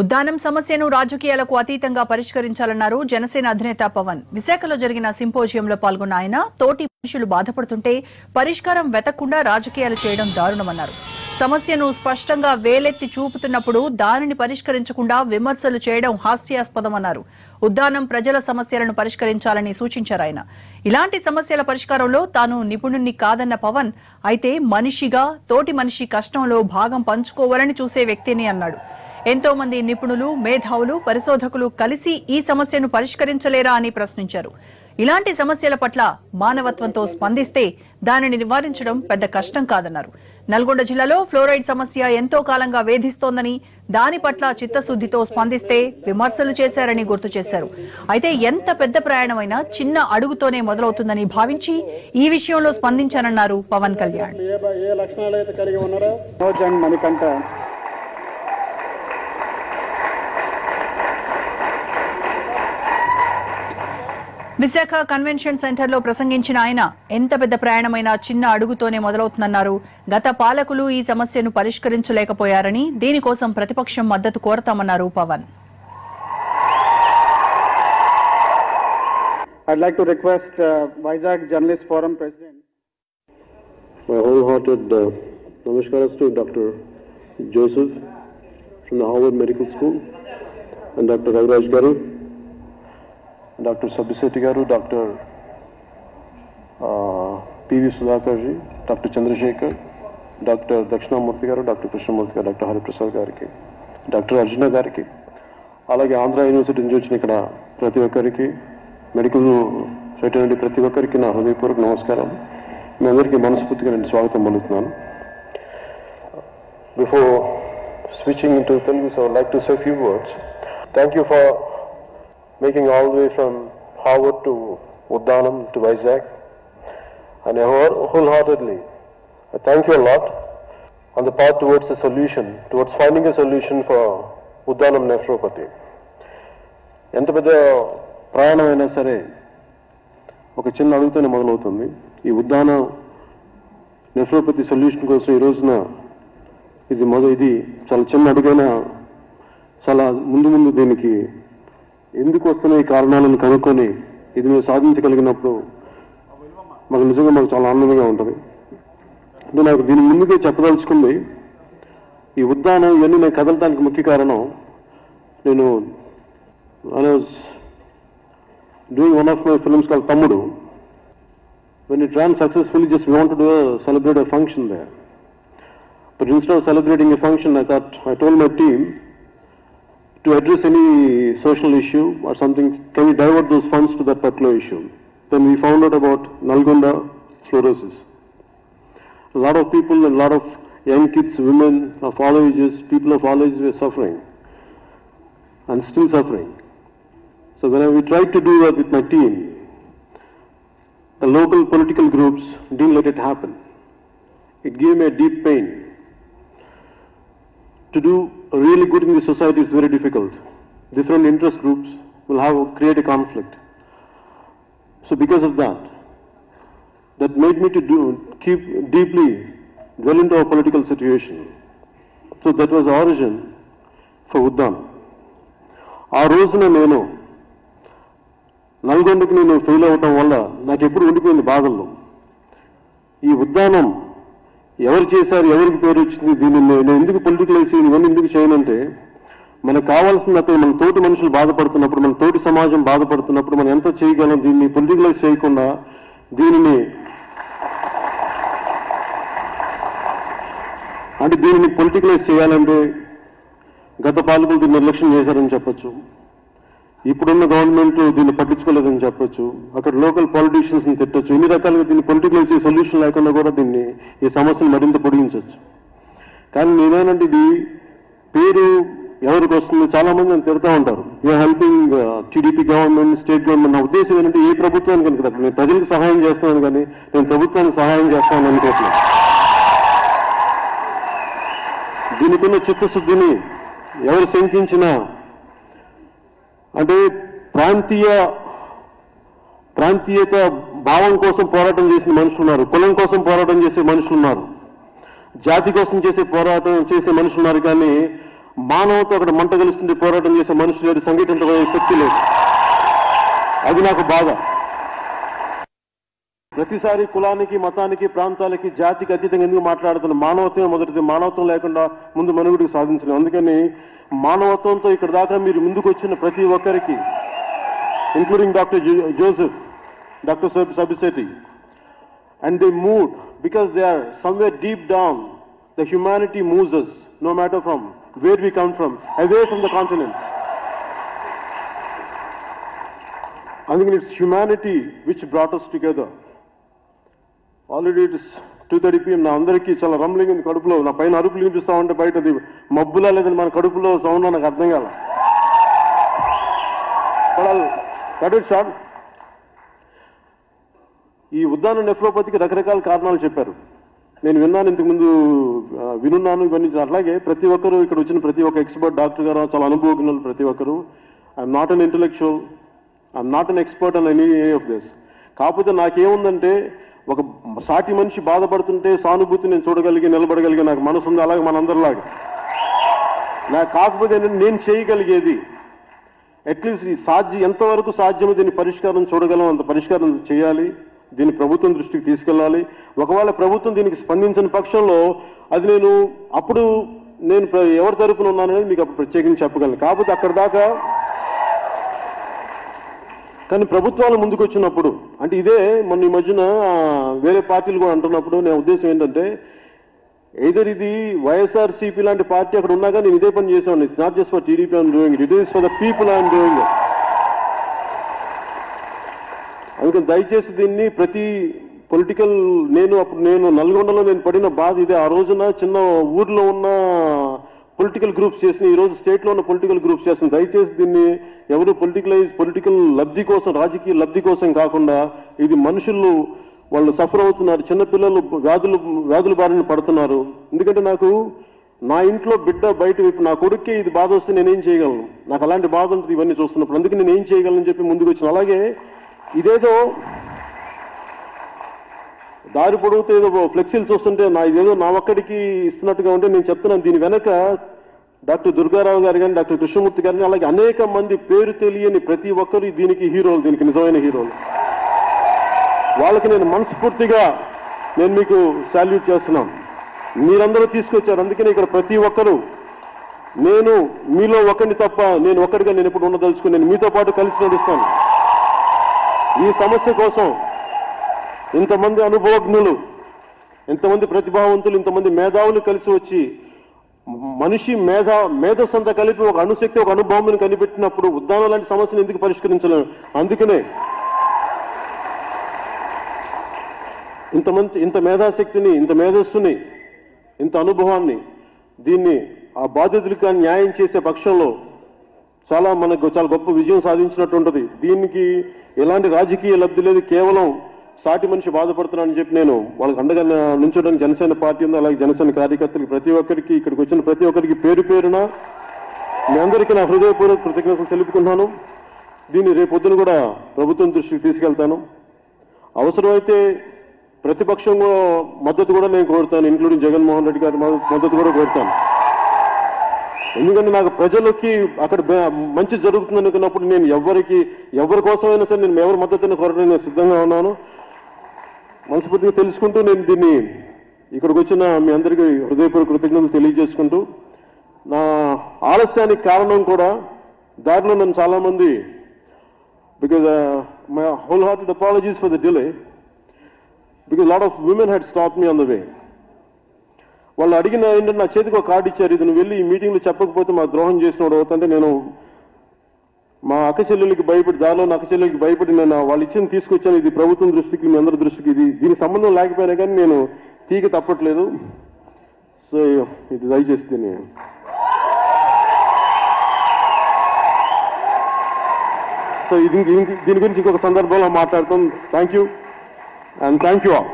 ఉద్దానం సమస్యను రాజకీయాలకు అతీతంగా పరిష్కరించాలన్నారు జనసేన అధినేత పవన్. విశాఖలో జరిగిన సింపోజియంలో పాల్గొన్న ఆయన తోటి మనుషులు బాధపడుతుంటే పరిష్కారం వెతకుండా రాజకీయాలు చేయడం దారుణమన్నారు. సమస్యను స్పష్టంగా వేలెత్తి చూపుతున్నప్పుడు దానిని పరిష్కరించకుండా విమర్శలు చేయడం హాస్యాస్పదమన్నారు. ఉద్దానం ప్రజల సమస్యలను పరిష్కరించాలని సూచించారు ఆయన. ఇలాంటి సమస్యల పరిష్కారంలో తాను నిపుణుణ్ణి కాదన్న పవన్ అయితే మనిషిగా తోటి మనిషి కష్టంలో భాగం పంచుకోవాలని చూసే వ్యక్తిని అన్నాడు. ఎంతో మంది నిపుణులు మేధావులు పరిశోధకులు కలిసి ఈ సమస్యను పరిష్కరించలేరా అని ప్రశ్నించారు. ఇలాంటి సమస్యల పట్ల మానవత్వంతో స్పందిస్తే దానిని నివారించడం పెద్ద కష్టం కాదన్నారు. నల్గొండ జిల్లాలో ఫ్లోరైడ్ సమస్య ఎంతో కాలంగా వేధిస్తోందని దాని పట్ల చిత్తశుద్దితో స్పందిస్తే విమర్శలు చేశారని గుర్తు చేశారు. అయితే ఎంత పెద్ద ప్రయాణమైనా చిన్న అడుగుతోనే మొదలవుతుందని భావించి ఈ విషయంలో స్పందించానన్నారు పవన్ కళ్యాణ్ ఏ బ- ఏ లక్షణాలు అయితే కలిగి ఉన్నారో మనోజ్ అండ్ మణికంఠ విశాఖ కన్వెన్షన్ సెంటర్లో ప్రసంగించిన ఆయన ఎంత పెద్ద ప్రయాణమైనా చిన్న అడుగుతోనే మొదలవుతుందన్నారు గత పాలకులు ఈ సమస్యను పరిష్కరించలేకపోయారని దీనికోసం ప్రతిపక్షం మద్దతు కోరతామన్నారు Pawan I'd like to request uh, Vizag Journalist Forum President My wholehearted uh, namaskaras to Dr. Joseph from the Harvard Medical School and Dr. Raviraj Garu, doctor Sabbisetti garu doctor PV Sudhakar ji doctor Chandrashekar doctor Dakshinamurthy garu doctor Krishnamurthy గారు doctor Hariprasad గారికి doctor Arjuna గారికి అలాగే Andhra university నుంచి వచ్చిన ఇక్కడ ప్రతి ఒక్కరికి medical నుండి ప్రతి ఒక్కరికి నా హృదయపూర్వక నమస్కారం మీ అందరికీ మనస్ఫూర్తిగా నేను స్వాగతం పలుకుతున్నాను. Before switching in to Telugu so like to say few words thank you for making all the way from Harvard to Uddanam to Vizag and wholeheartedly thank you lot on the path towards a solution, towards finding a solution for Uddanam nephropathy ఎంత పెద్ద ప్రయాణం అయినా సరే ఒక చిన్న అడుగుతోనే మొదలవుతుంది. ఈ ఉద్దాన నెఫ్రోపతి సొల్యూషన్ కోసం ఈ రోజున ఇది మొదలు ఇది చాలా చిన్న అడుగైనా చాలా ముందు ముందు దీనికి ఎందుకు వస్తున్నాయి కారణాలను కనుక్కొని ఇది మేము సాధించగలిగినప్పుడు మాకు నిజంగా మాకు చాలా ఆనందంగా ఉంటుంది అంటే నాకు దీని ముందుకే చెప్పదలుచుకుంది ఈ ఉద్దానం ఇవన్నీ నేను కదలటానికి ముఖ్య కారణం నేను I was doing one of my films call Thammudu when it ran successfully, just we wanted to uh, celebrate a function there. But instead of celebrating a function, I thought, I told my team to address any social issue or something, can we divert those funds to that particular issue? Then we found out about Nalgonda fluorosis. A lot of people, a lot of young kids, women of all ages, people of all ages were suffering and still suffering. So when we tried to do that with my team, the local political groups didn't let it happen. It gave me a deep pain To do really good in the society is very difficult. Different interest groups will have create a conflict. So because of that, that made me to do keep deeply dwell into our political situation. So that was the origin for Uddam. ఆ రోజున నేను నల్గొండకి నేను fail అవ్వటం వల్ల నాకు ఎప్పుడు ఉండిపోయింది బాధల్లో ఈ ఉద్దానం ఎవరు చేశారు ఎవరికి పేరు వచ్చింది దీన్ని నేను ఎందుకు పొలిటికలైజ్ ఇవన్నీ ఎందుకు చేయనంటే మనకు కావాల్సింది అక్కడ మన తోటి మనుషులు బాధపడుతున్నప్పుడు మన తోటి సమాజం బాధపడుతున్నప్పుడు మనం ఎంత చేయగలం దీన్ని పొలిటికలైజ్ చేయకుండా దీనిని అంటే దీనిని పొలిటికలైజ్ చేయాలంటే గత పాలకులు దీన్ని నిర్లక్ష్యం చేశారని చెప్పొచ్చు. ఇప్పుడున్న గవర్నమెంట్ దీన్ని పట్టించుకోలేదని చెప్పొచ్చు. అక్కడ లోకల్ పాలిటీషియన్స్ని తిట్టొచ్చు. ఇన్ని రకాలుగా దీన్ని పొలిటికలైజ్ సొల్యూషన్ లేకుండా కూడా దీన్ని ఈ సమస్యను మరింత పొడిగించవచ్చు కానీ నేనేనంటే ఇది పేరు ఎవరికి వస్తుంది చాలా మంది నన్ను తిడతా ఉంటారు. You're helping TDP government state government నా ఉద్దేశం ఏంటంటే ఏ ప్రభుత్వానికి కనుక నేను ప్రజలకు సహాయం చేస్తున్నాను కానీ నేను ప్రభుత్వానికి సహాయం చేస్తాను అనుకోవట్లేదు దీనికున్న చిత్తశుద్ధిని ఎవరు శంకించినా అంటే ప్రాంతీయ ప్రాంతీయత భావం కోసం పోరాటం చేసిన మనుషులు ఉన్నారు కులం కోసం పోరాటం చేసే మనుషులు ఉన్నారు జాతి కోసం చేసే పోరాటం చేసే మనుషులు ఉన్నారు కానీ మానవతో అక్కడ మంట కలుస్తుంది పోరాటం చేసే మనుషులు లేడు సంఘటిత శక్తి లేదు అది నాకు బాధ. ప్రతిసారి కులానికి మతానికి ప్రాంతాలకి జాతికి అతీతంగా ఎందుకు మాట్లాడుతున్న మానవత్వమే మొదటిది. మానవత్వం లేకుండా ముందు మనుగుడికి సాధించలేదు అందుకని మానవత్వంతో ఇక్కడ దాకా మీరు ముందుకు వచ్చిన ప్రతి ఒక్కరికి including doctor Joseph doctor Sabbisetti and they moved because they are somewhere deep down the humanity moves no matter from where where we come from from from the అందుకని it's humanity which brought us together already it's two thirty PM నా అందరికీ చాలా rumbling ఉంది కడుపులో. నా పైన అరుపులు వినిపిస్తా ఉంటే బయట అది మబ్బులా లేదని మన కడుపులో సౌండ్ నాకు అర్థం కాల. కట్ షార్ట్ ఈ ఉద్దాన నెఫ్రోపతికి రకరకాల కారణాలు చెప్పారు. నేను విన్నాను ఇంతకుముందు వినున్నాను ఇవన్నీ అట్లాగే ప్రతి ఒక్కరు ఇక్కడ వచ్చిన ప్రతి ఒక్క ఎక్స్పర్ట్ డాక్టర్ గారు చాలా అనుభవజ్ఞులు ప్రతి ఒక్కరు. I'm not an intellectual I'm not an expert on any of this కాకపోతే నాకేముందంటే ఒక సాటి మనిషి బాధపడుతుంటే సానుభూతి నేను చూడగలిగి నిలబడగలిగే నాకు మనసు ఉంది. అలాగే మనందరిలాగా. నాకు కాకపోతే నేను చేయగలిగేది అట్లీస్ట్ ఈ సాధ్యం ఎంతవరకు సాధ్యమో దీని పరిష్కారం చూడగలం. అంత పరిష్కారం చేయాలి. దీన్ని ప్రభుత్వం దృష్టికి తీసుకెళ్ళాలి. ఒకవేళ ప్రభుత్వం దీనికి స్పందించిన పక్షంలో అది నేను అప్పుడు నేను ప్ర- ఎవరి తరపున ఉన్నానని మీకు అప్పుడు ప్రత్యేకించి చెప్పగలను. కాకపోతే అక్కడ దాకా కానీ ప్రభుత్వాలు ముందుకు వచ్చినప్పుడు అంటే ఇదే మొన్న ఈ మధ్యన వేరే పార్టీలు కూడా అంటున్నప్పుడు నా ఉద్దేశం ఏంటంటే ఎదర్ ఇది వైఎస్ఆర్ సిపి లాంటి పార్టీ అక్కడ ఉన్నాగా నేను ఇదే పని చేసాను it's not just for TDP I'm doing it is for the people I'm doing అందుకని దయచేసి దీన్ని ప్రతి పొలిటికల్ నేను అప్పుడు నేను నల్గొండలో నేను పడిన బాధ ఇదే. ఆ రోజున చిన్న ఊర్లో ఉన్న పొలిటికల్ గ్రూప్స్ చేసిన ఈ రోజు ఉన్న పొలిటికల్ గ్రూప్స్ చేసిన దయచేసి దీన్ని ఎవరు పొలిటికలైజ్ పొలిటికల్ లబ్ధి కోసం రాజకీయ లబ్ధి కోసం కాకుండా ఇది మనుషులు వాళ్ళు సఫర్ అవుతున్నారు చిన్నపిల్లలు వ్యాధులు వ్యాధుల బారిన పడుతున్నారు. ఎందుకంటే నాకు నా ఇంట్లో బిడ్డ బయట వైపు నా కొడుక్కి ఇది బాధ వస్తే నేనేం చేయగలను? నాకు అలాంటి బాధ ఉంటుంది ఇవన్నీ చూస్తున్నప్పుడు. అందుకే నేను ఏం చేయగలను చెప్పి ముందుకు వచ్చిన. అలాగే ఇదేదో దారి పొడుగుతూ ఏదో ఫ్లెక్సీలు చూస్తుంటే నా ఇదేదో నా ఒక్కడికి ఇస్తున్నట్టుగా ఉంటే నేను చెప్తున్నాను. దీని వెనక డాక్టర్ దుర్గారావు గారు కానీ డాక్టర్ కృష్ణమూర్తి గారిని అలాగే అనేక మంది పేరు తెలియని ప్రతి ఒక్కరు దీనికి హీరోలు దీనికి నిజమైన హీరోలు. వాళ్ళకి నేను మనస్ఫూర్తిగా నేను మీకు సాల్యూట్ చేస్తున్నాను మీరందరూ తీసుకొచ్చారు. అందుకని ఇక్కడ ప్రతి ఒక్కరు నేను మీలో ఒకరిని తప్ప నేను ఒక్కడిగా నేను ఇప్పుడు ఉండదలుచుకుని. నేను మీతో పాటు కలిసి నడుస్తాను. ఈ సమస్య కోసం ఇంతమంది అనుభవజ్ఞులు ఇంతమంది ప్రతిభావంతులు ఇంతమంది మేధావులు కలిసి వచ్చి మనిషి మేధ మేధస్సంతా కలిపి ఒక అణుశక్తి ఒక అనుభవం కనిపెట్టినప్పుడు ఉద్దానం లాంటి సమస్యను ఎందుకు పరిష్కరించలేము అందుకనే ఇంతమంది ఇంత మేధాశక్తిని ఇంత మేధస్సుని ఇంత అనుభవాన్ని దీన్ని ఆ బాధితులకి న్యాయం చేసే పక్షంలో చాలా మనకు చాలా గొప్ప విజయం సాధించినట్టు ఉంటుంది. దీనికి ఎలాంటి రాజకీయ లబ్ధి లేదు. కేవలం సాటి మనిషి బాధపడుతున్నానని చెప్పి నేను వాళ్ళకి అండగా నుంచోడానికి జనసేన పార్టీ ఉంది అలాగే జనసేన కార్యకర్తలకు ప్రతి ఒక్కరికి ఇక్కడికి వచ్చిన ప్రతి ఒక్కరికి పేరు పేరున మీ అందరికీ నా హృదయపూర్వక కృతజ్ఞతలు తెలుపుకుంటున్నాను. దీన్ని రేపొద్దున కూడా ప్రభుత్వం దృష్టికి తీసుకెళ్తాను. అవసరమైతే ప్రతిపక్షం మద్దతు కూడా నేను కోరుతాను ఇంక్లూడింగ్ జగన్మోహన్ రెడ్డి గారి మద్దతు కూడా కోరుతాను. ఎందుకంటే నాకు ప్రజలకి అక్కడ మంచి జరుగుతుంది అనుకున్నప్పుడు నేను ఎవరికి ఎవరి కోసమైనా సరే నేను ఎవరి మద్దతుని కోరడానికి నేను సిద్ధంగా ఉన్నాను. మనస్ఫూర్తిగా తెలుసుకుంటూ నేను దీన్ని ఇక్కడికి వచ్చిన మీ అందరికీ హృదయపూర్వక కృతజ్ఞతలు తెలియజేసుకుంటూ నా ఆలస్యానికి కారణం కూడా దారిలో నన్ను చాలామంది because my whole hearted apologies for the delay because lot of women had stop me on the way వాళ్ళు అడిగిన ఏంటంటే నా చేతికి ఒక కార్డు ఇచ్చారు ఇది నువ్వు వెళ్ళి ఈ మీటింగ్లో చెప్పకపోతే మా ద్రోహం చేసినవాడు అవుతుంటే నేను మా అక్కచెల్లెలకి భయపడి దానిలో నా అక్క భయపడి నేను వాళ్ళు ఇచ్చిన తీసుకొచ్చాను. ఇది ప్రభుత్వం దృష్టికి మీ అందరి దృష్టికి. ఇది దీనికి సంబంధం లేకపోయినా కానీ నేను తీగ తప్పట్లేదు. సో ఇది దయచేసి దీన్ని సో ఇది దీని గురించి ఇంకొక సందర్భంలో మాట్లాడతాం. Thank you and thank you all